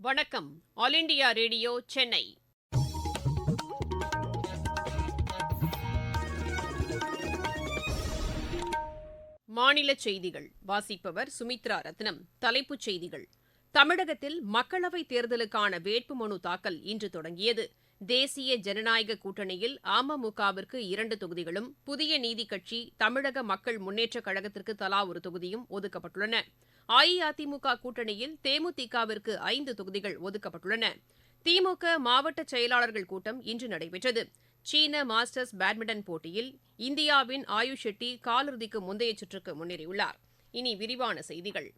வணக்கம். All India radio Chennai. மாநில செய்திகள். வாசிப்பவர் சுமித்ரா ரத்னம். தலைப்புச் செய்திகள். தமிழகத்தில் மக்களவைத் தேர்தலுக்கான வேட்புமனு தாக்கல் இன்று தொடங்கியது. தேசிய ஜனநாயக கூட்டணியில் அமமுகவிற்கு இரண்டு தொகுதிகளும் புதிய நீதி கட்சி தமிழக மக்கள் முன்னேற்றக் கழகத்திற்கு தலா ஒரு தொகுதியும் ஒதுக்கப்பட்டுள்ளன. அஇஅதிமுக கூட்டணியில் தேமுதிகவிற்கு ஐந்து தொகுதிகள் ஒதுக்கப்பட்டுள்ளன. திமுக மாவட்ட செயலாளர்கள் கூட்டம் இன்று நடைபெற்றது. சீன மாஸ்டர்ஸ் பேட்மிண்டன் போட்டியில் இந்தியாவின் ஆயுஷ் ஷெட்டி காலிறுதிக்கு முந்தைய சுற்றுக்கு முன்னேறியுள்ளார். இனி விரிவான செய்திகள்.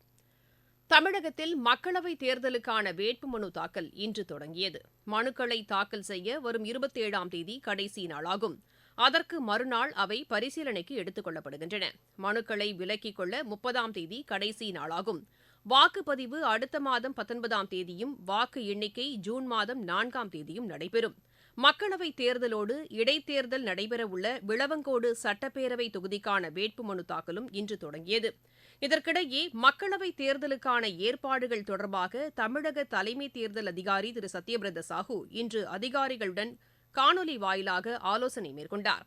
தமிழகத்தில் மக்களவைத் தேர்தலுக்கான வேட்புமனு தாக்கல் இன்று தொடங்கியது. மனுக்களை தாக்கல் செய்ய வரும் இருபத்தேழாம் தேதி கடைசி நாளாகும். அதற்கு மறுநாள் அவை பரிசீலனைக்கு எடுத்துக் கொள்ளப்படுகின்றன. மனுக்களை விலக்கிக் கொள்ள முப்பதாம் தேதி கடைசி நாளாகும். வாக்குப்பதிவு அடுத்த மாதம் பத்தொன்பதாம் தேதியும் வாக்கு எண்ணிக்கை ஜூன் மாதம் நான்காம் தேதியும் நடைபெறும். மக்களவைத் தேர்தலோடு இடைத்தேர்தல் நடைபெறவுள்ள விளவங்கோடு சட்டப்பேரவை தொகுதிக்கான வேட்புமனு தாக்கலும் இன்று தொடங்கியது. இதற்கிடையே மக்களவைத் தேர்தலுக்கான ஏற்பாடுகள் தொடர்பாக தமிழக தலைமை தேர்தல் அதிகாரி திரு. சத்யபிரத சாஹூ இன்று அதிகாரிகளுடன் காணொலி வாயிலாக ஆலோசனை மேற்கொண்டார்.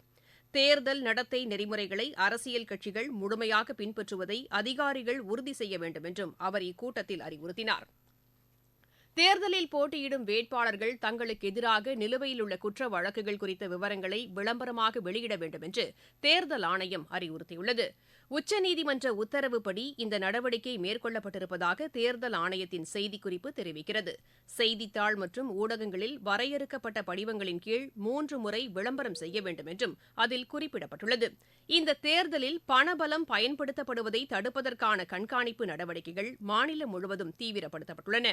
தேர்தல் நடத்தை நெறிமுறைகளை அரசியல் கட்சிகள் முழுமையாக பின்பற்றுவதை அதிகாரிகள் உறுதி செய்ய வேண்டும் என்றும் அவர் இக்கூட்டத்தில் அறிவுறுத்தினார். தேர்தலில் போட்டியிடும் வேட்பாளர்கள் தங்களுக்கு எதிராக நிலுவையில் உள்ள குற்ற வழக்குகள் குறித்த விவரங்களை விளம்பரமாக வெளியிட வேண்டும் என்று தேர்தல் ஆணையம் அறிவுறுத்தியுள்ளது. உச்சநீதிமன்ற உத்தரவுப்படி இந்த நடவடிக்கை மேற்கொள்ளப்பட்டிருப்பதாக தேர்தல் ஆணையத்தின் செய்திக்குறிப்பு தெரிவிக்கிறது. செய்தித்தாள் மற்றும் ஊடகங்களில் வரையறுக்கப்பட்ட படிவங்களின் கீழ் மூன்று முறை விளம்பரம் செய்ய வேண்டும் என்றும் அதில் குறிப்பிடப்பட்டுள்ளது. இந்த தேர்தலில் பணபலம் பயன்படுத்தப்படுவதை தடுப்பதற்கான கண்காணிப்பு நடவடிக்கைகள் மாநிலம் முழுவதும் தீவிரப்படுத்தப்பட்டுள்ளன.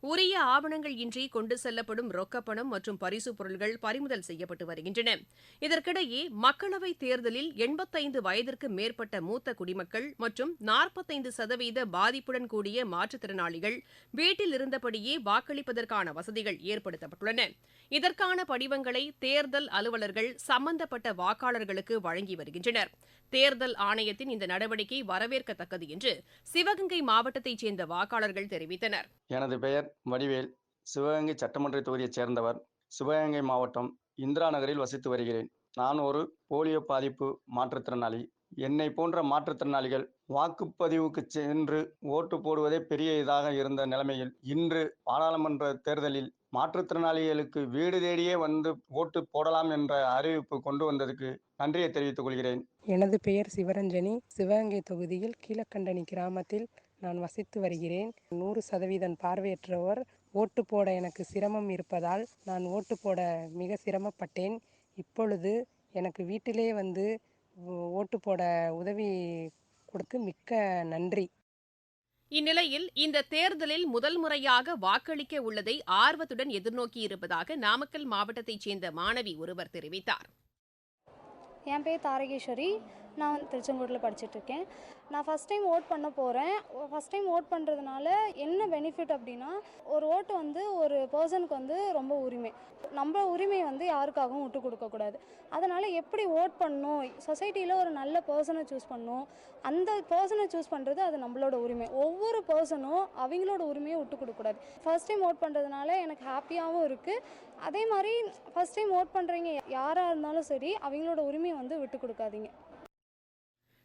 உரிய ஆவணங்கள் இன்றி கொண்டு செல்லப்படும் ரொக்கப்பணம் மற்றும் பரிசுப் பொருட்கள் பறிமுதல் செய்யப்பட்டு வருகின்றன. இதற்கிடையே மக்களவைத் தேர்தலில் எண்பத்தைந்து வயதிற்கு மேற்பட்ட மூத்த குடிமக்கள் மற்றும் நாற்பத்தைந்து சதவீத பாதிப்புடன் கூடிய மாற்றுத்திறனாளிகள் வீட்டில் இருந்தபடியே வாக்களிப்பதற்கான வசதிகள் ஏற்படுத்தப்பட்டுள்ளன. இதற்கான படிவங்களை தேர்தல் அலுவலர்கள் சம்பந்தப்பட்ட வாக்காளர்களுக்கு வழங்கி வருகின்றனர். தேர்தல் ஆணையத்தின் இந்த நடவடிக்கை வரவேற்கத்தக்கது என்று சிவகங்கை மாவட்டத்தைச் சேர்ந்த வாக்காளர்கள் தெரிவித்தனர். எனது பெயர் வடிவேல். சிவகங்கை சட்டமன்ற தொகுதியைச் சேர்ந்தவர். சிவகங்கை மாவட்டம் இந்திரா நகரில் வசித்து வருகிறேன். நான் ஒரு போலியோ பாதிப்பு மாற்றுத்திறனாளி. என்னை போன்ற மாற்றுத்திறனாளிகள் வாக்குப்பதிவுக்கு சென்று ஓட்டு போடுவதே பெரிய இதாக இருந்த நிலைமையில் இன்று பாராளுமன்ற தேர்தலில் மாற்றுத்திறனாளிகளுக்கு வீடு தேடியே வந்து ஓட்டு போடலாம் என்ற அறிவிப்பு கொண்டு வந்ததுக்கு நன்றியை தெரிவித்துக் கொள்கிறேன். எனது பெயர் சிவரஞ்சனி. சிவகங்கை தொகுதியில் கீழக்கண்டனி கிராமத்தில் நான் வசித்து வருகிறேன். நூறு சதவீதம் பார்வையற்றவர் ஓட்டு போட எனக்கு சிரமம் இருப்பதால் நான் ஓட்டு போட மிக சிரமப்பட்டேன். இப்பொழுது எனக்கு வீட்டிலே வந்து ஓட்டு போட உதவி கொடுத்து மிக்க நன்றி. இந்நிலையில் இந்த தேர்தலில் முதல் முறையாக வாக்களிக்க உள்ளதை ஆர்வத்துடன் எதிர்நோக்கியிருப்பதாக நாமக்கல் மாவட்டத்தைச் சேர்ந்த மாணவி ஒருவர் தெரிவித்தார். என் பேர் தாரகேஸ்வரி. நான் வந்து திருச்செங்கோட்டில் படிச்சுட்ருக்கேன். நான் ஃபஸ்ட் டைம் ஓட் பண்ண போகிறேன் ஃபஸ்ட் டைம் ஓட் பண்ணுறதுனால என்ன பெனிஃபிட் அப்படின்னா ஒரு ஓட்டு வந்து ஒரு பர்சனுக்கு வந்து ரொம்ப உரிமை. நம்ம உரிமையை வந்து யாருக்காகவும் விட்டு கொடுக்கக்கூடாது அதனால் எப்படி ஓட் பண்ணணும்? சொசைட்டியில் ஒரு நல்ல பர்சனை சூஸ் பண்ணணும். அந்த பர்சனை சூஸ் பண்ணுறது அது நம்மளோட உரிமை. ஒவ்வொரு பர்சனும் அவங்களோட உரிமையை விட்டு கொடுக்கக்கூடாது ஃபர்ஸ்ட் டைம் ஓட் பண்ணுறதுனால எனக்கு ஹாப்பியாகவும் இருக்குது அதே மாதிரி ஃபர்ஸ்ட் டைம் ஓட் பண்ணுறவங்க யாராக இருந்தாலும் சரி அவங்களோட உரிமையை வந்து விட்டு கொடுக்காதீங்க.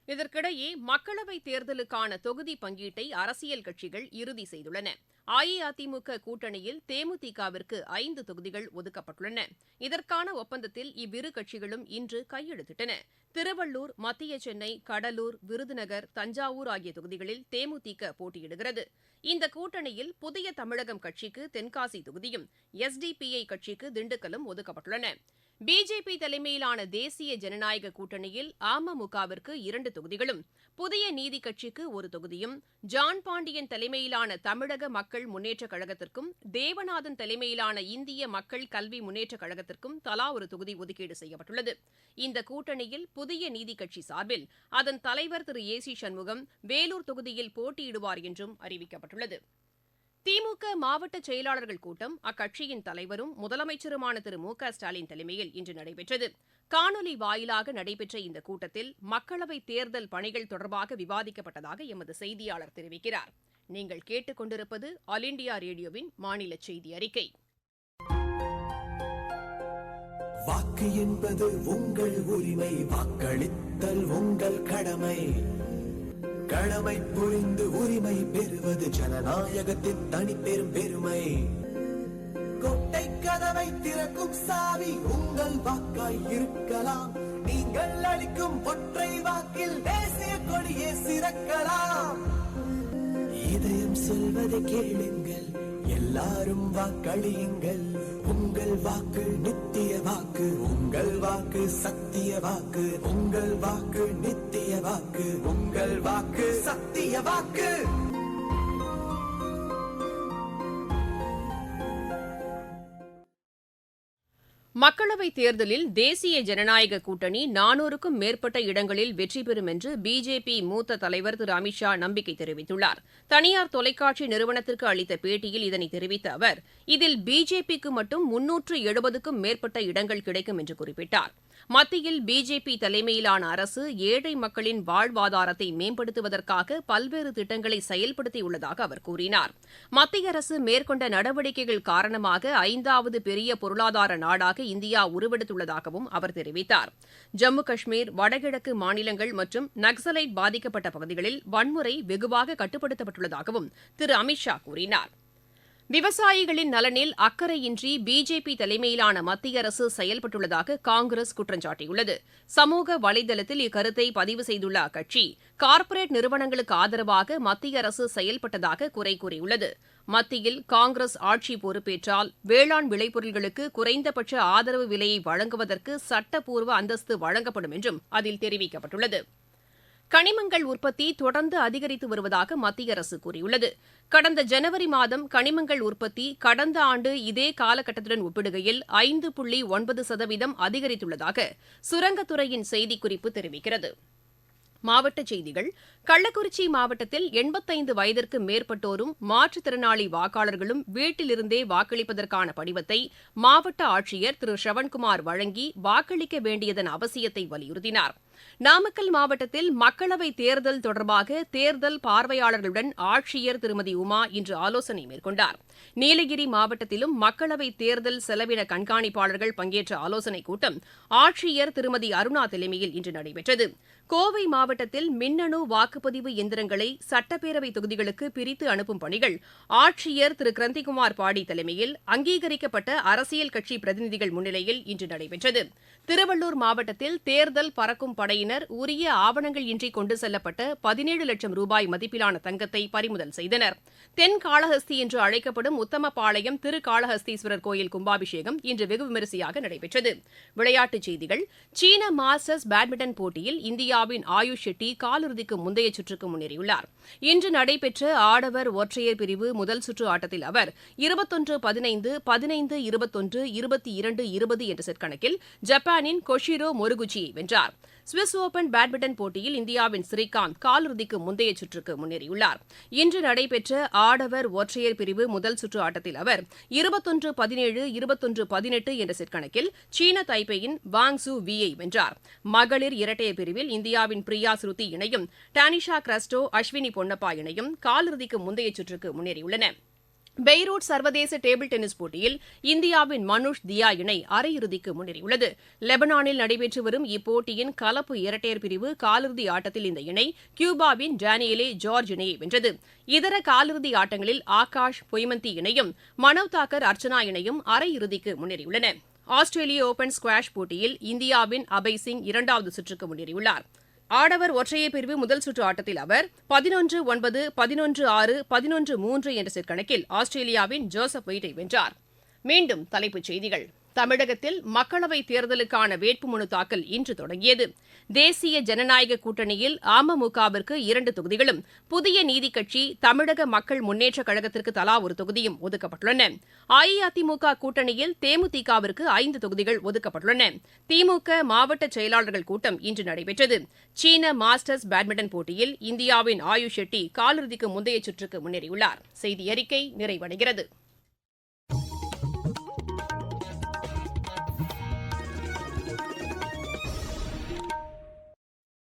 இதற்கிடையே மக்களவைத் தேர்தலுக்கான தொகுதி பங்கீட்டை அரசியல் கட்சிகள் இறுதி செய்துள்ளன. அஇஅதிமுக கூட்டணியில் தேமுதிகவிற்கு ஐந்து தொகுதிகள் ஒதுக்கப்பட்டுள்ளன. இதற்கான ஒப்பந்தத்தில் இவ்விரு கட்சிகளும் இன்று கையெழுத்திட்டன. திருவள்ளூர் மத்திய சென்னை கடலூர் விருதுநகர் தஞ்சாவூர் ஆகிய தொகுதிகளில் தேமுதிக போட்டியிடுகிறது. இந்த கூட்டணியில் புதிய தமிழகம் கட்சிக்கு தென்காசி தொகுதியும் எஸ்டிபிஐ கட்சிக்கு திண்டுக்கலும் ஒதுக்கப்பட்டுள்ளன. பிஜேபி தலைமையிலான தேசிய ஜனநாயக கூட்டணியில் அமமுகவிற்கு இரண்டு தொகுதிகளும் புதிய நீதி கட்சிக்கு ஒரு தொகுதியும் ஜான் பாண்டியன் தலைமையிலான தமிழக மக்கள் முன்னேற்றக் கழகத்திற்கும் தேவநாதன் தலைமையிலான இந்திய மக்கள் கல்வி முன்னேற்றக் கழகத்திற்கும் தலா ஒரு தொகுதி ஒதுக்கீடு செய்யப்பட்டுள்ளது. இந்த கூட்டணியில் புதிய நீதி கட்சி சார்பில் அதன் தலைவர் திரு ஏ சி சண்முகம் வேலூர் தொகுதியில் போட்டியிடுவார் என்றும் அறிவிக்கப்பட்டுள்ளது. திமுக மாவட்ட செயலாளர்கள் கூட்டம் அக்கட்சியின் தலைவரும் முதலமைச்சருமான திரு மு க ஸ்டாலின் தலைமையில் இன்று நடைபெற்றது. காணொலி வாயிலாக நடைபெற்ற இந்த கூட்டத்தில் மக்களவைத் தேர்தல் பணிகள் தொடர்பாக விவாதிக்கப்பட்டதாக எமது செய்தியாளர் தெரிவிக்கிறார். நீங்கள் கேட்டுக்கொண்டிருப்பது ஆல் இண்டியா ரேடியோவின் மாநில செய்தி அறிக்கை. வாக்கு என்பது உங்கள் உரிமை வாக்களித்தல் உங்கள் கடமை. கடமை புரிந்து உரிமை பெறுவது ஜனநாயகத்தின் தனிப்பெரும் பெருமை. கொட்டை கதவை திறக்கும் சாவி உங்கள் வாக்காய் இருக்கலாம். நீங்கள் அளிக்கும் ஒற்றை வாக்கில் தேசிய கொடியே சிறக்கலாம். இதயம் சொல்வதை கேளுங்கள் எல்லாரும் வாக்களியுங்கள். உங்கள் வாக்கு நித்திய வாக்கு உங்கள் வாக்கு சத்திய வாக்கு. உங்கள் வாக்கு நித்திய வாக்கு உங்கள் வாக்கு. மக்களவைத் தேர்தலில் தேசிய ஜனநாயக கூட்டணி நானூறுக்கும் மேற்பட்ட இடங்களில் வெற்றி பெறும் என்று பிஜேபி மூத்த தலைவர் திரு அமித் ஷா நம்பிக்கை தெரிவித்துள்ளார். தனியார் தொலைக்காட்சி நிறுவனத்திற்கு அளித்த பேட்டியில் இதனை தெரிவித்த அவர் இதில் பிஜேபிக்கு மட்டும் முன்னூற்று எழுபதுக்கும் மேற்பட்ட இடங்கள் கிடைக்கும் என்று குறிப்பிட்டார். மத்தியில் பிஜேபி தலைமையிலான அரசு ஏழை மக்களின் வாழ்வாதாரத்தை மேம்படுத்துவதற்காக பல்வேறு திட்டங்களை செயல்படுத்தியுள்ளதாக அவர் கூறினார். மத்திய அரசு மேற்கொண்ட நடவடிக்கைகள் காரணமாக ஐந்தாவது பெரிய பொருளாதார நாடாக இந்தியா உருவெடுத்துள்ளதாகவும் அவர் தெரிவித்தார். ஜம்மு காஷ்மீர் வடகிழக்கு மாநிலங்கள் மற்றும் நக்சலைட் பாதிக்கப்பட்ட பகுதிகளில் வன்முறை வெகுவாக கட்டுப்படுத்தப்பட்டுள்ளதாகவும் திரு அமித் ஷா கூறினார். விவசாயிகளின் நலனில் அக்கறையின்றி பிஜேபி தலைமையிலான மத்திய அரசு செயல்பட்டுள்ளதாக காங்கிரஸ் குற்றம் சாட்டியுள்ளது. சமூக வலைதளத்தில் இக்கருத்தை பதிவு செய்துள்ள அக்கட்சி கார்ப்பரேட் நிறுவனங்களுக்கு ஆதரவாக மத்திய அரசு செயல்பட்டதாக குறை கூறியுள்ளது. மத்தியில் காங்கிரஸ் ஆட்சி பொறுப்பேற்றால் வேளாண் விளைபொருள்களுக்கு குறைந்தபட்ச ஆதரவு விலையை வழங்குவதற்கு சட்டப்பூர்வ அந்தஸ்து வழங்கப்படும் என்றும் அதில் தெரிவிக்கப்பட்டுள்ளது. கனிமங்கள் உற்பத்தி தொடர்ந்து அதிகரித்து வருவதாக மத்திய அரசு கூறியுள்ளது. கடந்த ஜனவரி மாதம் கனிமங்கள் உற்பத்தி கடந்த ஆண்டு இதே காலகட்டத்துடன் ஒப்பிடுகையில் ஐந்து புள்ளி ஒன்பது சதவீதம் அதிகரித்துள்ளதாக சுரங்கத்துறையின் செய்திக்குறிப்பு தெரிவிக்கிறது. மாவட்டச் செய்திகள். கள்ளக்குறிச்சி மாவட்டத்தில் எண்பத்தைந்து வயதிற்கு மேற்பட்டோரும் மாற்றுத்திறனாளி வாக்காளர்களும் வீட்டிலிருந்தே வாக்களிப்பதற்கான படிவத்தை மாவட்ட ஆட்சியர் திரு. ஸ்ரவண்குமார் வழங்கி வாக்களிக்க வேண்டியதன் அவசியத்தை வலியுறுத்தினார். நாமக்கல் மாவட்டத்தில் மக்களவைத் தேர்தல் தொடர்பாக தேர்தல் பார்வையாளர்களுடன் ஆட்சியர் திருமதி உமா இன்று ஆலோசனை மேற்கொண்டார். நீலகிரி மாவட்டத்திலும் மக்களவைத் தேர்தல் செலவின கண்காணிப்பாளர்கள் பங்கேற்ற ஆலோசனைக் கூட்டம் ஆட்சியர் திருமதி அருணா தலைமையில் இன்று நடைபெற்றது. கோவை மாவட்டத்தில் மின்னணு வாக்குப்பதிவு எந்திரங்களை சட்டப்பேரவை தொகுதிகளுக்கு பிரித்து அனுப்பும் பணிகள் ஆட்சியர் திரு. கிரந்திகுமார் பாடி தலைமையில் அங்கீகரிக்கப்பட்ட அரசியல் கட்சி பிரதிநிதிகள் முன்னிலையில் இன்று நடைபெற்றது. திருவள்ளூர் மாவட்டத்தில் தேர்தல் பறக்கும் படையினர் உரிய ஆவணங்கள் இன்றி கொண்டு செல்லப்பட்ட பதினேழு லட்சம் ரூபாய் மதிப்பிலான தங்கத்தை பறிமுதல் செய்தனர். தென் காளஹஸ்தி என்று அழைக்கப்படும் உத்தமபாளையம் திருக்காளஹஸ்தீஸ்வரர் கோயில் கும்பாபிஷேகம் இன்று வெகு விமரிசையாக நடைபெற்றது. விளையாட்டுச் செய்திகள் சீன மாஸ்டர்ஸ் பேட்மிண்டன் போட்டியில் இந்தியாவின் ஆயுஷ் ஷெட்டி காலிறுதிக்கு முந்தைய சுற்றுக்கு முன்னேறியுள்ளார். இன்று நடைபெற்ற ஆடவர் ஒற்றையர் பிரிவு முதல் சுற்று ஆட்டத்தில் அவர் இருபத்தொன்று பதினைந்து பதினைந்து இருபத்தொன்று இருபத்தி இரண்டு இருபது என்ற செட் கணக்கில் ஜப்பானின் கொஷிரோ மொருகுச்சியை வென்றார். சுவிஸ் ஓபன் பேட்மிண்டன் போட்டியில் இந்தியாவின் ஸ்ரீகாந்த் காலிறுதிக்கு முந்தைய சுற்றுக்கு முன்னேறியுள்ளார். இன்று நடைபெற்ற ஆடவர் ஒற்றையர் பிரிவு முதல் சுற்று ஆட்டத்தில் அவர் இருபத்தொன்று பதினேழு இருபத்தொன்று பதினெட்டு என்ற செட் கணக்கில் சீன தைப்பேயின் வாங் சு வியை வென்றார். மகளிர் இரட்டையர் பிரிவில் இந்தியாவின் பிரியா ஸ்ருதி இணையும் டானிஷா கிரஸ்டோ அஸ்வினி பொன்னப்பா இணையும் காலிறுதிக்கு முந்தைய சுற்றுக்கு முன்னேறியுள்ளன. பெய்ரூட் சர்வதேச டேபிள் டென்னிஸ் போட்டியில் இந்தியாவின் மனுஷ் தியா இணை அரையிறுதிக்கு முன்னேறியுள்ளது. லெபனானில் நடைபெற்று வரும் இப்போட்டியின் கலப்பு இரட்டையர் பிரிவு காலிறுதி ஆட்டத்தில் இந்த இணை கியூபாவின் டேனியலே ஜார்ஜ் இணையை வென்றது. இதர காலிறுதி ஆட்டங்களில் ஆகாஷ் பொய்மந்தி இணையும் மனவ் தாக்கர் அர்ச்சனா இணையும் அரையிறுதிக்கு முன்னேறியுள்ளன. ஆஸ்திரேலிய ஓபன் ஸ்குவாஷ் போட்டியில் இந்தியாவின் அபய் சிங் இரண்டாவது சுற்றுக்கு முன்னேறியுள்ளார். ஆடவர் ஒற்றையர் பிரிவு முதல் சுற்று ஆட்டத்தில் அவர் பதினொன்று ஒன்பது பதினொன்று ஆறு பதினொன்று மூன்று என்ற செட் கணக்கில் ஆஸ்திரேலியாவின் ஜோசப் வெயிட்டை வென்றார். மீண்டும் தலைப்புச் செய்திகள். தமிழகத்தில் மக்களவைத் தேர்தலுக்கான வேட்புமனு தாக்கல் இன்று தொடங்கியது. தேசிய ஜனநாயக கூட்டணியில் அமமுகவிற்கு இரண்டு தொகுதிகளும் புதிய நீதிக் கட்சி தமிழக மக்கள் முன்னேற்றக் கழகத்திற்கு தலா ஒரு தொகுதியும் ஒதுக்கப்பட்டுள்ளன. அஇஅதிமுக கூட்டணியில் தேமுதிகவிற்கு ஐந்து தொகுதிகள் ஒதுக்கப்பட்டுள்ளன. திமுக மாவட்ட செயலாளர்கள் கூட்டம் இன்று நடைபெற்றது. சீன மாஸ்டர்ஸ் பேட்மிண்டன் போட்டியில் இந்தியாவின் ஆயுஷ் ஷெட்டி காலிறுதிக்கு முந்தைய சுற்றுக்கு முன்னேறியுள்ளார். செய்தி அறிக்கை நிறைவடைகிறது.